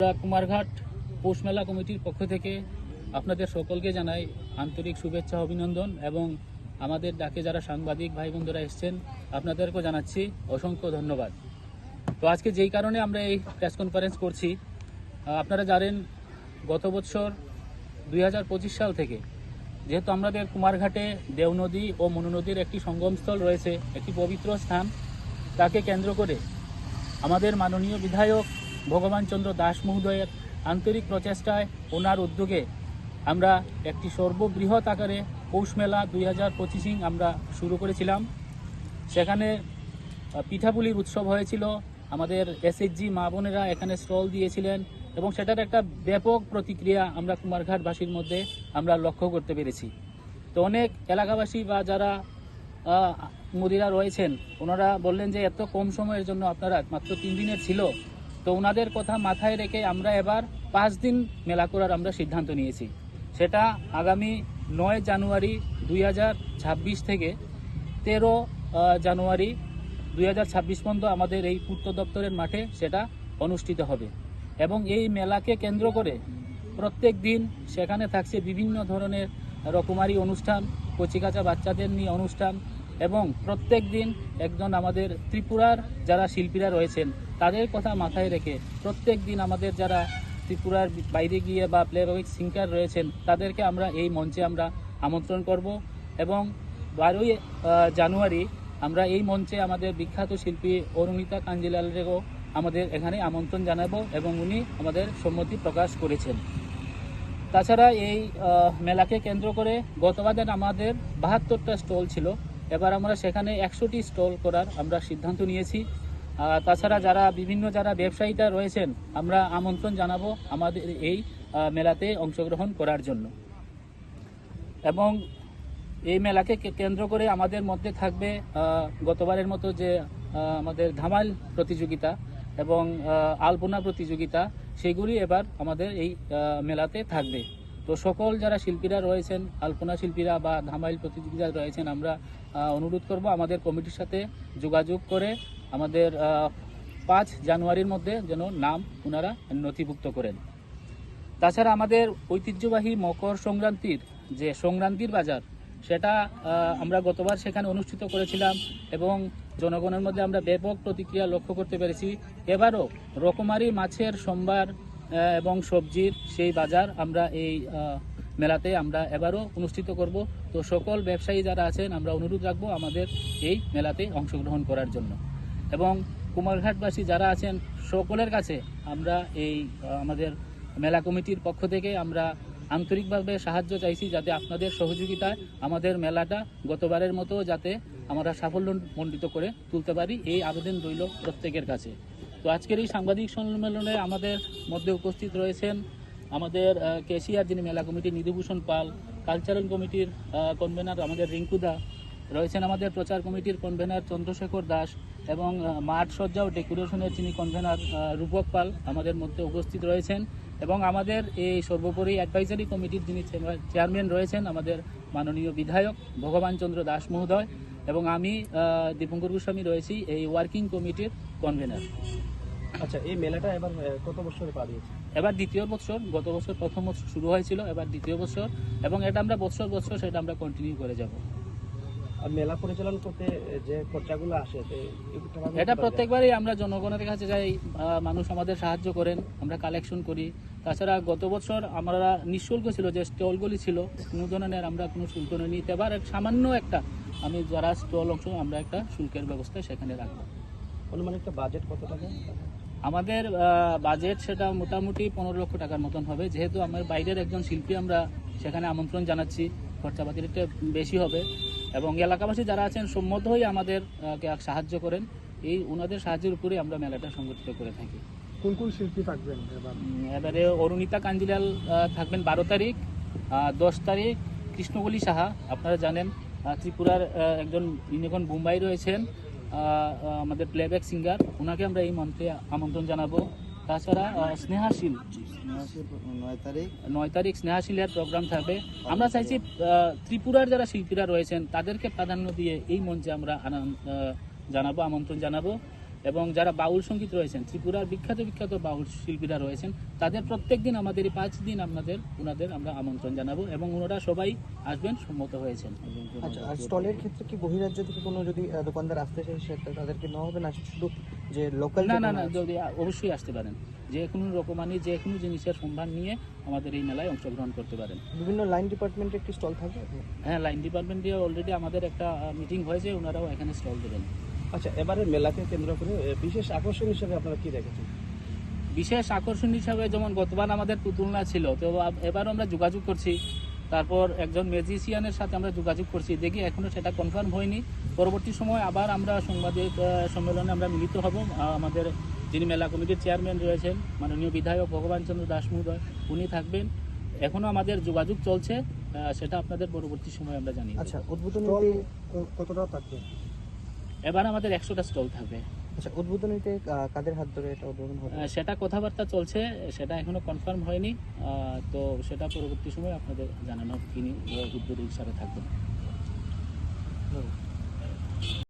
কুমারঘাট পৌষ মেলা কমিটির পক্ষ থেকে আপনাদের সকলকে জানাই আন্তরিক শুভেচ্ছা, অভিনন্দন এবং আমাদের ডাকে যারা সাংবাদিক ভাই বন্ধুরা এসছেন, আপনাদেরকেও জানাচ্ছি অসংখ্য ধন্যবাদ। তো আজকে যেই কারণে আমরা এই প্রেস কনফারেন্স করছি আপনারা জানেন গত বছর দুই হাজার পঁচিশ সাল থেকে যেহেতু আমাদের কুমারঘাটে দেও নদী ও মনু নদীর একটি সঙ্গমস্থল রয়েছে, একটি পবিত্র স্থান, তাকে কেন্দ্র করে আমাদের মাননীয় বিধায়ক ভগবান চন্দ্র দাস মহোদয়ের আন্তরিক প্রচেষ্টায় ওনার উদ্যোগে আমরা একটি সর্ববৃহৎ আকারে পৌষ মেলা দুই হাজার পঁচিশিং আমরা শুরু করেছিলাম। সেখানে পিঠাপুলির উৎসব হয়েছিল। আমাদের এসএইচজি মা বোনেরা এখানে স্টল দিয়েছিলেন এবং সেটার একটা ব্যাপক প্রতিক্রিয়া আমরা কুমারঘাটবাসীর মধ্যে আমরা লক্ষ্য করতে পেরেছি। তো অনেক এলাকাবাসী বা যারা মুদিরা রয়েছেন, ওনারা বললেন যে এত কম সময়ের জন্য আপনারা মাত্র তিন দিনের ছিল। তো ওনাদের কথা মাথায় রেখে আমরা এবার পাঁচ দিন মেলা করার আমরা সিদ্ধান্ত নিয়েছি। সেটা আগামী নয় জানুয়ারি দুই ছাব্বিশ থেকে তেরো জানুয়ারি দুই হাজার ছাব্বিশ পর্যন্ত আমাদের এই পূর্ত দপ্তরের মাঠে সেটা অনুষ্ঠিত হবে। এবং এই মেলাকে কেন্দ্র করে প্রত্যেক দিন সেখানে থাকছে বিভিন্ন ধরনের রকমারি অনুষ্ঠান, কচিকাচা বাচ্চাদের নিয়ে অনুষ্ঠান এবং প্রত্যেক দিন একজন আমাদের ত্রিপুরার যারা শিল্পীরা রয়েছেন, তাদের কথা মাথায় রেখে প্রত্যেক দিন আমাদের যারা ত্রিপুরার বাইরে গিয়ে বা প্লেব্যাক সিঙ্গার রয়েছেন, তাদেরকে আমরা এই মঞ্চে আমরা আমন্ত্রণ করব এবং বারোই জানুয়ারি আমরা এই মঞ্চে আমাদের বিখ্যাত শিল্পী অরুণিতা কাঞ্জিলালেরও আমাদের এখানে আমন্ত্রণ জানাব এবং উনি আমাদের সম্মতি প্রকাশ করেছেন। তাছাড়া এই মেলাকে কেন্দ্র করে গতবাদের আমাদের বাহাত্তরটা স্টল ছিল। এবার আমরা সেখানে একশোটি স্টল করার আমরা সিদ্ধান্ত নিয়েছি। আহ, তাছাড়া যারা বিভিন্ন যারা ব্যবসায়ীরা রয়েছেন আমরা আমন্ত্রণ জানাব আমাদের এই মেলাতে অংশগ্রহণ করার জন্য। এবং এই মেলাকে কেন্দ্র করে আমাদের মধ্যে থাকবে গতবারের মতো যে আমাদের ধামাল প্রতিযোগিতা এবং আলপনা প্রতিযোগিতা সেগুলি এবার আমাদের এই মেলাতে থাকবে। তো সকল যারা শিল্পীরা রয়েছেন আলপনা শিল্পীরা বা ধামাইল প্রতিযোগিতা রয়েছেন, আমরা অনুরোধ করব আমাদের কমিটির সাথে যোগাযোগ করে আমাদের পাঁচ জানুয়ারির মধ্যে যেন নাম ওনারা নথিভুক্ত করেন। তাছাড়া আমাদের ঐতিহ্যবাহী মকর সংক্রান্তির যে সংক্রান্তির বাজার, সেটা আমরা গতবার সেখানে অনুষ্ঠিত করেছিলাম এবং জনগণের মধ্যে আমরা ব্যাপক প্রতিক্রিয়া লক্ষ্য করতে পেরেছি। এবারও রকমারি মাছের সোমবার এবং সবজির সেই বাজার আমরা এই মেলাতে আমরা এবারও অনুষ্ঠিত করব। তো সকল ব্যবসায়ী যারা আছেন, আমরা অনুরোধ রাখব আমাদের এই মেলাতে অংশগ্রহণ করার জন্য। এবং কুমারঘাটবাসী যারা আছেন, সকলের কাছে আমরা এই আমাদের মেলা কমিটির পক্ষ থেকে আমরা আন্তরিকভাবে সাহায্য চাইছি যাতে আপনাদের সহযোগিতায় আমাদের মেলাটা গতবারের মতো যাতে আমরা সাফল্য মণ্ডিত করে তুলতে পারি। এই আবেদন রইল প্রত্যেকের কাছে। তো আজকের এই সাংবাদিক সম্মেলনে আমাদের মধ্যে উপস্থিত রয়েছেন আমাদের কেশিয়ার যিনি মেলা কমিটির নিধিভূষণ পাল, কালচারাল কমিটির কনভেনার আমাদের রিঙ্কুদা রয়েছেন আমাদের প্রচার কমিটির কনভেনার চন্দ্রশেখর দাস এবং মাঠ সজ্জা ও ডেকোরেশনের যিনি কনভেনার রূপক পাল আমাদের মধ্যে উপস্থিত রয়েছেন এবং আমাদের এই সর্বোপরি অ্যাডভাইজারি কমিটির যিনি চেয়ার- চেয়ারম্যান রয়েছেন আমাদের মাননীয় বিধায়ক ভগবান চন্দ্র দাস মহোদয় এবং আমি দীপঙ্কর গোস্বামী রয়েছি এই ওয়ার্কিং কমিটির কনভেনার আচ্ছা এই মেলাটা এবার কত বছরে পা দিয়েছে? এবার দ্বিতীয় বছর গত বছর প্রথম বছর শুরু হয়েছিল এবার দ্বিতীয় বছর এবং এটা আমরা বছর বছর সেটা আমরা কন্টিনিউ করে যাব। আর মেলা পরিচালনা করতে যে খরচাগুলো আসে এটা প্রত্যেকবারই আমরা জনগণের কাছে যাই মানুষ আমাদের সাহায্য করেন আমরা কালেকশন করি। তাছাড়া গত বছর আমরা নিঃশুল্ক ছিল যে স্টলগুলি ছিল কোনো ধরনের আমরা কোনো শুল্ক নিই এবার সামান্য একটা আমি যারা স্টল অংশ আমরা একটা শুল্কের ব্যবস্থা সেখানে রাখব। যায়? অনুমানিক একটা বাজেট কত টাকা? আমাদের বাজেট সেটা মোটামুটি পনেরো লক্ষ টাকার মতন হবে। যেহেতু আমার বাইরের একজন শিল্পী আমরা সেখানে আমন্ত্রণ জানাচ্ছি খরচাপাতির একটু বেশি হবে। এবং এলাকাবাসী যারা আছেন সম্মত হয়ে আমাদের সাহায্য করেন। এই ওনাদের সাহায্যের উপরে আমরা মেলাটা সংগঠিত করে থাকি। কোন কোন শিল্পী থাকবেন এবারে? অরুণিতা কাঞ্জিলাল থাকবেন বারো তারিখ দশ তারিখ কৃষ্ণবলী সাহা আপনারা জানেন ত্রিপুরার একজন ইনি এখন মুম্বাই রয়েছেন। আমাদের প্লেব্যাক সিঙ্গার ওনাকে আমরা এই মঞ্চে আমন্ত্রণ জানাব। তাছাড়া স্নেহাশীল। নয় তারিখ। নয় তারিখ স্নেহাশীলের প্রোগ্রাম থাকবে। আমরা চাইছি ত্রিপুরার যারা শিল্পীরা রয়েছেন তাদেরকে প্রাধান্য দিয়ে এই মঞ্চে আমরা জানাব আমন্ত্রণ জানাব। এবং যারা বাউল সংগীত রয়েছেন ত্রিপুরার বিখ্যাত বিখ্যাত বাউল শিল্পীরা রয়েছেন তাদের প্রত্যেক দিন আমাদের এই পাঁচ দিন আপনাদের ওনাদের আমরা আমন্ত্রণ জানাব এবং ওনারা সবাই আসবেন সম্মত হয়েছেন। আচ্ছা আর স্টলের ক্ষেত্রে কি বহিরাজ্য থেকে কোনো যদি দোকানদার আসতে সেটা তাদেরকে নেওয়া হবে না? শুধু যে লোকাল না না না যদি অবশ্যই আসতে পারেন। যে কোনো রকমানি যে কোনো জিনিসের সম্ভার নিয়ে আমাদের এই মেলায় অংশগ্রহণ করতে পারেন। বিভিন্ন লাইন ডিপার্টমেন্টে একটি স্টল থাকবে? হ্যাঁ লাইন ডিপার্টমেন্ট দিয়ে অলরেডি আমাদের একটা মিটিং হয়েছে ওনারাও এখানে স্টল দেবেন। আচ্ছা এবারে মেলাকে কেন্দ্র করে বিশেষ আকর্ষণ হিসেবে আপনারা কি দেখেছেন? বিশেষ আকর্ষণ হিসাবে যেমন গতবার আমাদের পুতুল নাচ ছিল তো এবারও আমরা যোগাযোগ করছি। তারপর একজন ম্যাজিশিয়ানের সাথে আমরা যোগাযোগ করছি। দেখি এখনও সেটা কনফার্ম হয়নি। পরবর্তী সময় আবার আমরা সাংবাদিক আহ, সম্মেলনে আমরা মিলিত হব। আমাদের যিনি মেলা কমিটির চেয়ারম্যান রয়েছেন মাননীয় বিধায়ক ভগবান চন্দ্র দাস মহোদয় উনি থাকবেন। এখনও আমাদের যোগাযোগ চলছে সেটা আপনাদের পরবর্তী সময় আমরা জানি আচ্ছা উদ্বোধনী কতটা থাকবে? এবার আমাদের একশোটা স্টল থাকবে। আচ্ছা উদ্বোধনীতে কাদের হাত ধরে এটা উদ্বোধন হবে? সেটা কথাবার্তা চলছে সেটা এখনও কনফার্ম হয়নি। তো সেটা পরবর্তী সময় আপনাদের জানানো কিনি উদ্বোধন হিসাবে থাকবে